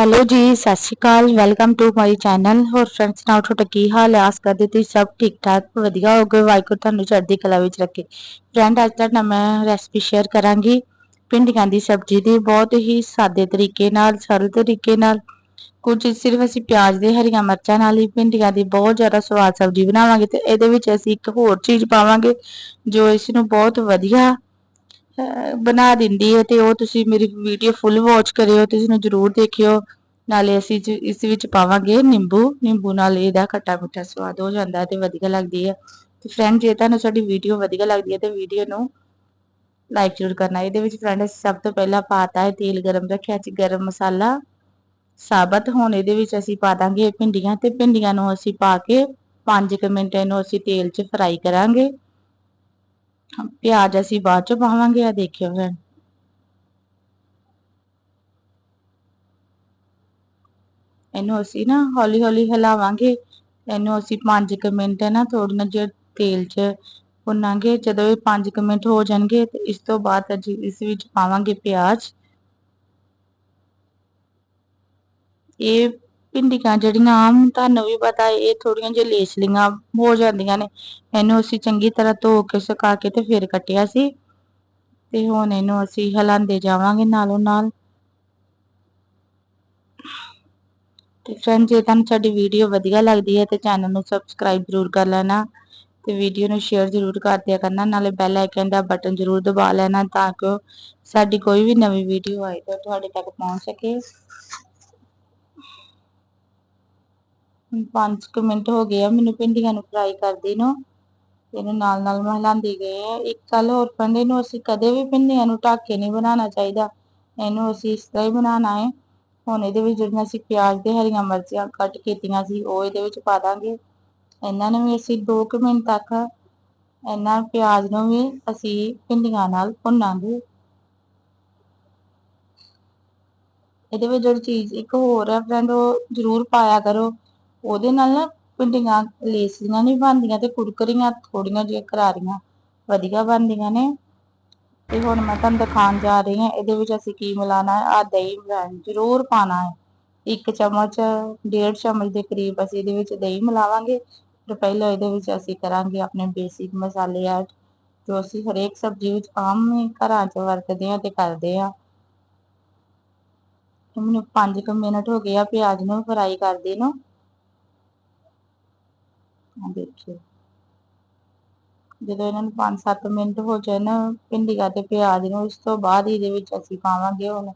Hello ਜੀ, ਸਤਿ ਸ਼੍ਰੀ ਅਕਾਲ। ਵੈਲਕਮ ਟੂ ਮਾਈ ਚੈਨਲ ਹੋਰ ਫਰੈਂਡਸ ਨਾਲ ਤੁਹਾਡਾ ਕੀ ਹਾਲ ਹੈ? ਆਸ ਕਰਦੇ ਤੁਸੀਂ ਸਭ ਠੀਕ ਠਾਕ ਵਧੀਆ ਹੋਗੇ ਵਾਹਿਗੁਰੂ ਤੁਹਾਨੂੰ ਚੜ੍ਹਦੀ ਕਲਾ ਵਿੱਚ ਰੱਖੇ। ਫਰੈਂਡ ਅੱਜ ਤੁਹਾਡੇ ਮੈਂ ਰੈਸਪੀ ਸ਼ੇਅਰ ਕਰਾਂਗੀ। ਭਿੰਡੀਆਂ ਦੀ ਸਬਜ਼ੀ ਦੀ, ਬਹੁਤ ਹੀ ਸਾਦੇ ਤਰੀਕੇ ਨਾਲ, ਸਰਲ ਤਰੀਕੇ ਨਾਲ। ਕੁਝ ਸਿਰਫ ਅਸੀਂ ਪਿਆਜ਼ ਦੇ ਹਰੀਆਂ ਮਿਰਚਾਂ ਨਾਲ ਹੀ ਭਿੰਡੀਆਂ ਦੀ ਬਹੁਤ ਜ਼ਿਆਦਾ ਸਵਾਦ ਸਬਜ਼ੀ ਬਣਾਵਾਂਗੇ ਤੇ ਇਹਦੇ ਵਿੱਚ ਅਸੀਂ ਇੱਕ ਹੋਰ ਚੀਜ਼ ਪਾਵਾਂਗੇ, ਜੋ ਇਸ ਨੂੰ ਬਹੁਤ ਵਧੀਆ ਬਣਾ ਦਿੰਦੀ ਹੈ ਤੇ ਉਹ ਤੁਸੀਂ ਮੇਰੀ ਵੀਡੀਓ ਫੁੱਲ ਵਾਚ ਕਰਿਓ, ਤੁਸੀਂ ਨੂੰ ਜ਼ਰੂਰ ਦੇਖਿਓ। ਨਾਲੇ ਅਸੀਂ ਇਸ ਵਿੱਚ ਪਾਵਾਂਗੇ ਨਿੰਬੂ ਨਿੰਬੂ ਨਾਲ ਇਹਦਾ ਖੱਟਾ ਮਿੱਠਾ ਸਵਾਦ ਹੋ ਜਾਂਦਾ ਤੇ ਵਧੀਆ ਲੱਗਦੀ ਹੈ। ਤੇ ਫਰੈਂਡ ਜੇ ਤੁਹਾਨੂੰ ਸਾਡੀ ਵੀਡੀਓ ਵਧੀਆ ਲੱਗਦੀ ਹੈ ਤੇ ਵੀਡੀਓ ਨੂੰ ਲਾਈਕ ਜ਼ਰੂਰ ਕਰਨਾ। ਇਹਦੇ ਵਿੱਚ ਫਰੈਂਡ ਸਭ ਤੋਂ ਪਹਿਲਾਂ ਪਾਤਾ ਹੈ ਤੇਲ ਗਰਮ ਰੱਖਿਆ ਸੀ, ਗਰਮ ਮਸਾਲਾ। ਸਾਬਤ ਹੁਣ ਇਹਦੇ ਵਿੱਚ ਅਸੀਂ ਪਾ ਦਾਂਗੇ ਭਿੰਡੀਆਂ ਤੇ ਭਿੰਡੀਆਂ ਨੂੰ ਅਸੀਂ ਪਾ ਕੇ 5 ਮਿੰਟ ਇਹਨੂੰ ਅਸੀਂ ਤੇਲ 'ਚ ਫਰਾਈ ਕਰਾਂਗੇ। ਪਿਆਜ਼ ਅਸੀਂ ਬਾਅਦ 'ਚ ਪਾਵਾਂਗੇ ਆ ਦੇਖਿਓ ਫਰੈਂਡ ਇਹਨੂੰ ਅਸੀਂ ਨਾ ਹੌਲੀ ਹੌਲੀ ਹਿਲਾਵਾਂਗੇ ਇਹਨੂੰ ਅਸੀਂ 5 ਮਿੰਟ ਨਾ ਥੋੜਾ ਜਿਹਾ ਤੇਲ 'ਚ ਭੁੰਨਾਂਗੇ ਜਦੋਂ ਇਹ 5 ਮਿੰਟ ਹੋ ਜਾਣਗੇ ਤੇ ਇਸ ਤੋਂ ਬਾਅਦ ਅਸੀਂ ਇਸ ਵਿੱਚ ਪਾਵਾਂਗੇ ਪਿਆਜ਼ ਇਹ ਭਿੰਡੀਆਂ ਜਿਹੜੀਆਂ ਆਮ, ਤੁਹਾਨੂੰ ਵੀ ਪਤਾ ਇਹ ਥੋੜੀਆਂ ਜਿਹਾ ਲੇਸਲੀਆਂ ਹੋ ਜਾਂਦੀਆਂ ਨੇ। ਇਹਨੂੰ ਅਸੀਂ ਚੰਗੀ ਤਰ੍ਹਾਂ ਧੋ ਕੇ, ਸੁਕਾ ਕੇ ਤੇ ਫਿਰ ਕੱਟਿਆ ਸੀ। ਤੇ ਹੁਣ ਇਹਨੂੰ ਅਸੀਂ ਹਲਾਉਂਦੇ ਜਾਵਾਂਗੇ ਨਾਲੋਂ ਨਾਲ। ਤੇ ਫਰੈਂਡ ਜੇ ਤੁਹਾਨੂੰ ਸਾਡੀ ਵੀਡੀਓ ਵਧੀਆ ਲੱਗਦੀ ਹੈ ਤੇ ਚੈਨਲ ਨੂੰ ਸਬਸਕ੍ਰਾਈਬ ਜ਼ਰੂਰ ਕਰ ਲੈਣਾ। ਤੇ ਵੀਡੀਓ ਨੂੰ ਸ਼ੇਅਰ ਜ਼ਰੂਰ ਕਰ ਦਿਆ ਕਰਨਾ, ਨਾਲੇ ਬੈਲ ਆਈਕਨ ਦਾ ਬਟਨ ਜ਼ਰੂਰ ਦਬਾ ਲੈਣਾ ਤਾਂ ਕਿ ਸਾਡੀ ਕੋਈ ਵੀ ਨਵੀਂ ਵੀਡੀਓ ਆਏ ਤਾਂ ਤੁਹਾਡੇ ਤੱਕ ਪਹੁੰਚ ਸਕੇ। 5 ਮਿੰਟ ਹੋ ਗਏ ਆ, ਮੈਨੂੰ ਭਿੰਡੀਆਂ ਨੂੰ ਫਰਾਈ ਕਰਦੇ ਨੂੰ। ਇਹਨੂੰ ਨਾਲ ਨਾਲ ਮੈਂ ਹਿਲਾਉਂਦੀ ਆ। ਇੱਕ ਗੱਲ ਹੋਰ ਫੰਡੇ ਨੂੰ ਅਸੀਂ ਕਦੇ ਵੀ ਭਿੰਡੀਆਂ ਨੂੰ ਢੱਕ ਕੇ ਨਹੀਂ ਬਣਾਉਣਾ ਚਾਹੀਦਾ। ਇਹਨੂੰ ਅਸੀਂ ਇਸ ਤਰ੍ਹਾਂ ਹੀ ਬਣਾਉਣਾ ਹੈ। ਹੁਣ ਇਹਦੇ ਵਿੱਚ ਜਿਹੜੀਆਂ ਅਸੀਂ ਪਿਆਜ਼ ਤੇ ਹਰੀਆਂ ਮਿਰਚਾਂ ਕੱਟ ਕੀਤੀਆਂ ਸੀ, ਉਹ ਇਹਦੇ ਵਿੱਚ ਪਾ ਦਾਂਗੇ। ਇਹਨਾਂ ਨੂੰ ਵੀ ਅਸੀਂ 2 ਮਿੰਟ ਤੱਕ ਇਹਨਾਂ ਪਿਆਜ਼ ਨੂੰ ਵੀ ਅਸੀਂ ਭਿੰਡੀਆਂ ਨਾਲ ਭੁੰਨਾਂਗੇ। ਇਹਦੇ ਵਿੱਚ ਜਿਹੜੀ ਚੀਜ਼ ਇੱਕ ਹੋਰ ਹੈ ਫਰੈਂਡ ਉਹ ਜ਼ਰੂਰ ਪਾਇਆ ਕਰੋ। ਉਹਦੇ ਨਾਲ ਨਾ ਭਿੰਡੀਆਂ ਲੇਸੀਆਂ ਨਹੀਂ ਬਣਦੀਆਂ ਤੇ ਕੁਰਕਰੀਆਂ ਥੋੜੀਆਂ ਜਿਹੀਆਂ ਕਰਾਰੀਆਂ, ਵਧੀਆ ਬਣਦੀਆਂ ਨੇ। ਤੇ ਹੁਣ ਮੈਂ ਤੁਹਾਨੂੰ ਦਿਖਾਉਣ ਜਾ ਰਹੀ ਹਾਂ, ਇਹਦੇ ਵਿੱਚ ਅਸੀਂ ਕੀ ਮਿਲਾਣਾ ਹੈ? ਆ ਦਹੀਂ ਜ਼ਰੂਰ ਪਾਣਾ ਹੈ। ਇੱਕ ਚਮਚ, ਡੇਢ ਚਮਚ ਦੇ ਕਰੀਬ ਅਸੀਂ ਇਹਦੇ ਵਿੱਚ ਦਹੀਂ ਮਿਲਾਵਾਂਗੇ। ਤੇ ਪਹਿਲਾਂ ਇਹਦੇ ਵਿੱਚ ਅਸੀਂ ਕਰਾਂਗੇ ਆਪਣੇ ਬੇਸਿਕ ਮਸਾਲੇ ਐਡ, ਜੋ ਅਸੀਂ ਹਰੇਕ ਸਬਜ਼ੀ ਵਿੱਚ ਆਮ ਹੀ ਘਰਾਂ 'ਚ ਵਰਤਦੇ ਹਾਂ ਤੇ ਕਰਦੇ ਹਾਂ। ਮੈਨੂੰ 5 ਮਿੰਟ ਹੋ ਗਏ ਆ, ਪਿਆਜ਼ ਨੂੰ ਫਰਾਈ ਕਰਦੇ ਨੂੰ। ਆ ਦੇਖਿਓ ਜਦੋਂ ਇਹਨਾਂ ਨੂੰ 5-7 ਮਿੰਟ ਹੋ ਜਾਣ ਭਿੰਡੀਆਂ ਤੇ ਪਿਆਜ਼ ਨੂੰ ਇਸ ਤੋਂ ਬਾਅਦ ਇਹਦੇ ਵਿੱਚ ਅਸੀਂ ਪਾਵਾਂਗੇ ਹੁਣ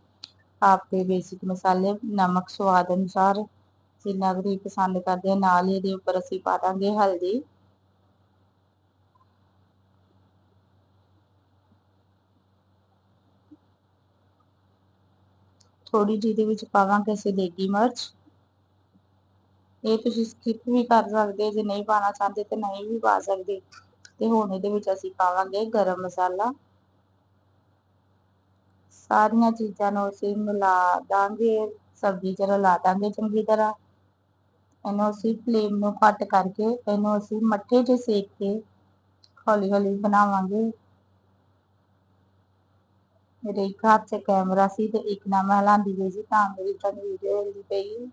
ਆਪਦੇ ਬੇਸਿਕ ਮਸਾਲੇ, ਨਮਕ ਸਵਾਦ ਅਨੁਸਾਰ। ਜਿੰਨਾ ਵੀ ਪਸੰਦ ਕਰਦੇ ਆ ਨਾਲ ਹੀ ਇਹਦੇ ਉੱਪਰ ਅਸੀਂ ਪਾ ਦਾਂਗੇ ਹਲਦੀ। ਥੋੜੀ ਜਿਹੀ ਦੇ ਵਿੱਚ ਪਾਵਾਂਗੇ ਅਸੀਂ ਦੇਗੀ ਮਿਰਚ। ਇਹ ਤੁਸੀਂ ਸਕਿਪ ਵੀ ਕਰ ਸਕਦੇ ਜੇ ਨਹੀਂ ਪਾਣਾ ਚਾਹੁੰਦੇ ਤੇ ਨਹੀਂ ਵੀ ਪਾ ਸਕਦੇ। ਤੇ ਹੁਣ ਇਹਦੇ ਵਿੱਚ ਅਸੀਂ ਪਾਵਾਂਗੇ ਗਰਮ ਮਸਾਲਾ। ਸਾਰੀਆਂ ਚੀਜ਼ਾਂ ਨੂੰ ਅਸੀਂ ਮਿਲਾ ਦਾਂਗੇ, ਸਬਜ਼ੀ ਚ ਰਲਾ ਦਾਂਗੇ ਚੰਗੀ ਤਰ੍ਹਾਂ। ਇਹਨੂੰ ਅਸੀਂ ਫਲੇਮ ਨੂੰ ਘੱਟ ਕਰਕੇ ਇਹਨੂੰ ਅਸੀਂ ਮੱਠੇ 'ਚ ਸੇਕ ਕੇ ਹੌਲੀ ਹੌਲੀ ਬਣਾਵਾਂਗੇ। ਮੇਰੇ ਇੱਕ ਹੱਥ 'ਚ ਕੈਮਰਾ ਸੀ ਤੇ ਇੱਕ ਨਾਲ ਮੈਂ ਹਲਾਉਂਦੀ ਗਈ ਸੀ, ਤਾਂ ਮੇਰੀ ਤੁਹਾਨੂੰ ਵੀਡੀਓ ਹੁੰਦੀ ਪਈ।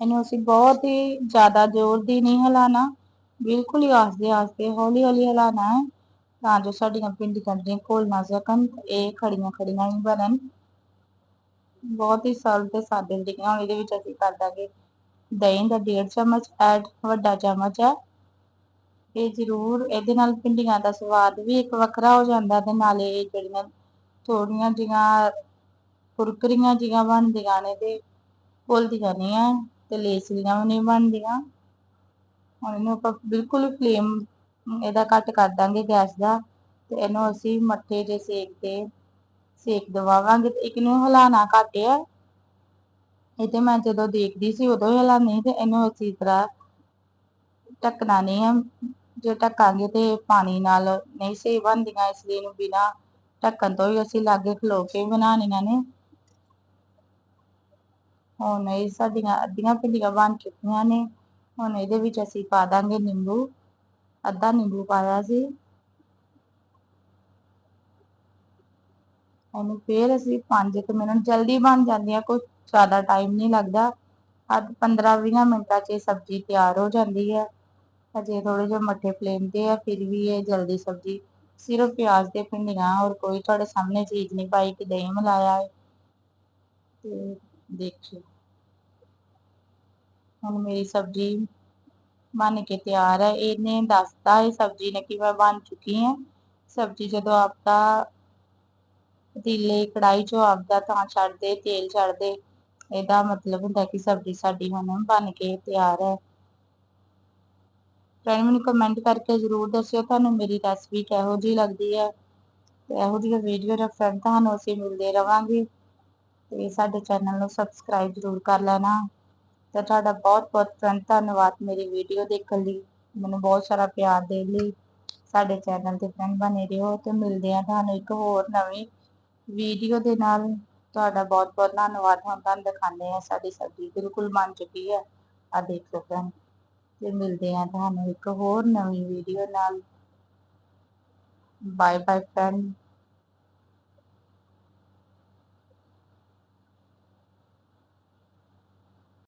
ਇਹਨੂੰ ਅਸੀਂ ਬਹੁਤ ਹੀ ਜ਼ਿਆਦਾ ਜ਼ੋਰ ਦੀ ਨਹੀਂ ਹਿਲਾਣਾ ਬਿਲਕੁਲ ਹੀ ਆਸਤੇ ਆਸਤੇ ਹੌਲੀ ਹੌਲੀ ਹਿਲਾਣਾ ਹੈ, ਤਾਂ ਜੋ ਸਾਡੀਆਂ ਪਿੰਡੀਆਂ ਜਿਹੜੀਆਂ ਘੁਲ ਨਾ ਸਕਣ ਇਹ ਖੜੀਆਂ ਖੜੀਆਂ ਹੀ ਬਣਨ। ਬਹੁਤ ਹੀ ਸਰਲ ਤੇ ਸਾਦੇ ਤਰੀਕੇ ਨਾਲ ਇਹਦੇ ਵਿੱਚ ਅਸੀਂ ਕਰ ਦਾਂਗੇ। ਦਹੀਂ ਦਾ ਡੇਢ ਚਮਚ, ਐਡ ਵੱਡਾ ਚਮਚ ਹੈ। ਇਹ ਜ਼ਰੂਰ ਇਹਦੇ ਨਾਲ ਪਿੰਡੀਆਂ ਦਾ ਸਵਾਦ ਵੀ ਇੱਕ ਵੱਖਰਾ ਹੋ ਜਾਂਦਾ ਤੇ ਨਾਲੇ ਇਹ ਜਿਹੜੀਆਂ ਥੋੜੀਆਂ ਜੀਆਂ ਕੁਰਕਰੀਆਂ ਜੀਆਂ ਬਣਦੀਆਂ ਨੇ ਤੇ ਭੁੱਲਦੀਆਂ ਨਹੀਂ ਆ ਤੇ ਲੇਸਲੀਆਂ ਵੀ ਨਹੀਂ ਬਣਦੀਆਂ। ਹੁਣ ਇਹਨੂੰ ਆਪਾਂ ਬਿਲਕੁਲ ਫਲੇਮ ਇਹਦਾ ਘੱਟ ਕਰ ਦਾਂਗੇ ਗੈਸ ਦਾ ਤੇ ਇਹਨੂੰ ਅਸੀਂ ਮੱਠੇ ਜੇ ਸੇਕ ਤੇ ਸੇਕ ਦਵਾਵਾਂਗੇ ਤੇ ਇੱਕ ਨੂੰ ਹਿਲਾਣਾ ਘੱਟ ਆ। ਇਹ ਤੇ ਮੈਂ ਜਦੋਂ ਦੇਖਦੀ ਸੀ ਉਦੋਂ ਹੀ ਹਿਲਾਣੀ ਤੇ ਇਹਨੂੰ ਅੱਛੀ ਤਰ੍ਹਾਂ ਢੱਕਣਾ ਨਹੀਂ ਆ। ਜੇ ਢੱਕਾਂਗੇ ਤੇ ਪਾਣੀ ਨਾਲ ਨਹੀਂ ਸਹੀ ਬਣਦੀਆਂ ਇਸ ਲਈ ਇਹਨੂੰ ਬਿਨਾ। ਢੱਕਣ ਤੋਂ ਵੀ ਅਸੀਂ ਲਾਗੇ ਖਲੋ ਕੇ ਬਣਾਉਣੀਆਂ ਨੇ। ਹੁਣ ਇਹ ਸਾਡੀਆਂ ਅੱਧੀਆਂ ਭਿੰਡੀਆਂ ਬਣ ਚੁੱਕੀਆਂ ਨੇ। ਹੁਣ ਇਹਦੇ ਵਿੱਚ ਅਸੀਂ ਪਾ ਦਾਂਗੇ ਨਿੰਬੂ। ਅੱਧਾ ਨਿੰਬੂ ਪਾਇਆ ਸੀ। ਉਹਨੂੰ ਫੇਰ ਅਸੀਂ ਪੰਜ ਮਿੰਟ, ਜਲਦੀ ਬਣ ਜਾਂਦੀ ਆ ਕੁਛ ਜ਼ਿਆਦਾ ਟਾਈਮ ਨੀ ਲੱਗਦਾ। ਅੱਜ ਪੰਦਰਾਂ ਵੀਹਾਂ ਮਿੰਟਾਂ ਚ ਇਹ ਸਬਜ਼ੀ ਤਿਆਰ ਹੋ ਜਾਂਦੀ ਹੈ। ਹਜੇ ਥੋੜੇ ਜਿਹੇ ਮੱਠੇ ਫਲੇਮ ਤੇ ਆ, ਫਿਰ ਵੀ ਇਹ ਜਲਦੀ ਸਬਜ਼ੀ ਸਿਰਫ ਪਿਆਜ ਤੇ ਭਿੰਡੀਆਂ, ਹੋਰ ਕੋਈ ਤੁਹਾਡੇ ਸਾਹਮਣੇ ਚੀਜ਼ ਨਹੀਂ ਪਾਈ ਕਿ ਦਹੀਂ ਮਿਲਾਇਆ ਹੈ। ਤੇ ਦੇਖਿਓ। ਹੁਣ ਮੇਰੀ ਸਬਜ਼ੀ ਬਣ ਕੇ ਤਿਆਰ ਹੈ। ਇਹਨੇ ਦੱਸਤਾ ਇਹ ਸਬਜ਼ੀ ਨੇ ਕਿ ਬਣ ਚੁੱਕੀ ਆ ਸਬਜ਼ੀ ਜਦੋਂ ਆਪਦਾ ਪਤੀਲੇ ਕੜਾਹੀ ਚੋਂ ਆਪਦਾ ਤਾਂ ਛੱਡਦੇ, ਤੇਲ ਛੱਡਦੇ, ਇਹਦਾ ਮਤਲਬ ਹੁੰਦਾ ਕਿ ਸਬਜ਼ੀ ਸਾਡੀ ਹੁਣ ਬਣ ਕੇ ਤਿਆਰ ਹੈ। ਫਰੈਂਡ ਮੈਨੂੰ ਕਮੈਂਟ ਕਰਕੇ ਜ਼ਰੂਰ ਦੱਸਿਓ। ਤੁਹਾਨੂੰ ਮੇਰੀ ਰੈਸਪੀ ਕਿਹੋ ਜਿਹੀ ਲੱਗਦੀ ਹੈ? ਤੇ ਇਹੋ ਜਿਹੀ ਵੀਡੀਓ ਦਾ ਫਰੈਂਡ ਤੁਹਾਨੂੰ ਅਸੀਂ ਮਿਲਦੇ ਰਵਾਂਗੇ। ਤੇ ਸਾਡੇ ਚੈਨਲ ਨੂੰ ਸਬਸਕ੍ਰਾਈਬ ਜ਼ਰੂਰ ਕਰ ਲੈਣਾ। ਤੇ ਤੁਹਾਡਾ ਬਹੁਤ ਬਹੁਤ ਧੰਨਵਾਦ ਮੇਰੀ ਵੀਡੀਓ ਦੇਖਣ ਲਈ। ਮੈਨੂੰ ਬਹੁਤ ਸਾਰਾ ਪਿਆਰ ਦੇਣ ਲਈ। ਸਾਡੇ ਚੈਨਲ ਤੇ ਫਰੈਂਡ ਬਣੇ ਰਹੋ ਤੇ ਮਿਲਦੇ ਆ ਤੁਹਾਨੂੰ ਇੱਕ ਹੋਰ ਨਵੀਂ ਵੀਡੀਓ ਦੇ ਨਾਲ। ਤੁਹਾਡਾ ਬਹੁਤ ਬਹੁਤ ਧੰਨਵਾਦ। ਹੁਣ ਤੁਹਾਨੂੰ ਦਿਖਾਉਂਦੇ ਆ ਸਾਡੀ ਸਬਜ਼ੀ ਬਿਲਕੁਲ ਬਣ ਚੁੱਕੀ ਹੈ। ਆ ਦੇਖ ਲਓ ਫਰੈਂਡ ਤੇ ਮਿਲਦੇ ਆ ਤੁਹਾਨੂੰ ਇੱਕ ਹੋਰ ਨਵੀਂ ਵੀਡੀਓ ਨਾਲ। Bye bye friend